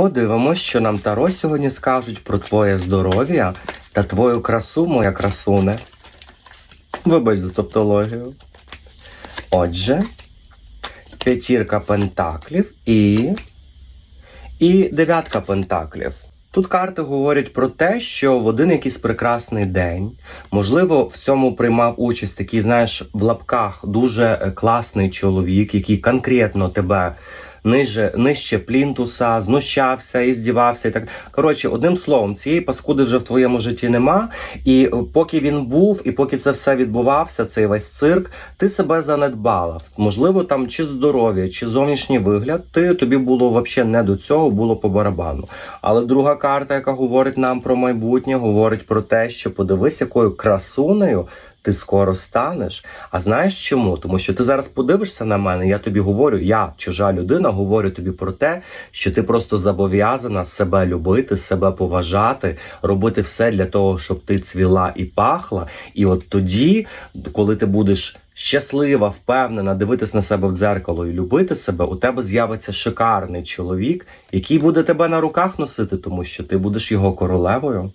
Подивимось, що нам Таро сьогодні скажуть про твоє здоров'я та твою красу, моя красуне. Вибач за топтологію. Отже, п'ятірка пентаклів і. і дев'ятка пентаклів. Тут карти говорять про те, що в один якийсь прекрасний день, можливо, в цьому приймав участь такий, знаєш, в лапках дуже е, класний чоловік, який конкретно тебе ниже, нижче плінтуса, знущався і здівався. І так коротше, одним словом, цієї паскуди вже в твоєму житті нема. І е, поки він був, і поки це все відбувався, цей весь цирк, ти себе занедбала. Можливо, там чи здоров'я, чи зовнішній вигляд, ти тобі було взагалі не до цього, було по барабану. Але друга карта, яка говорить нам про майбутнє, говорить про те, що подивись, якою красунею. Ти скоро станеш. А знаєш чому? Тому що ти зараз подивишся на мене, я тобі говорю, я, чужа людина, говорю тобі про те, що ти просто зобов'язана себе любити, себе поважати, робити все для того, щоб ти цвіла і пахла. І от тоді, коли ти будеш щаслива, впевнена, дивитись на себе в дзеркало і любити себе, у тебе з'явиться шикарний чоловік, який буде тебе на руках носити, тому що ти будеш його королевою.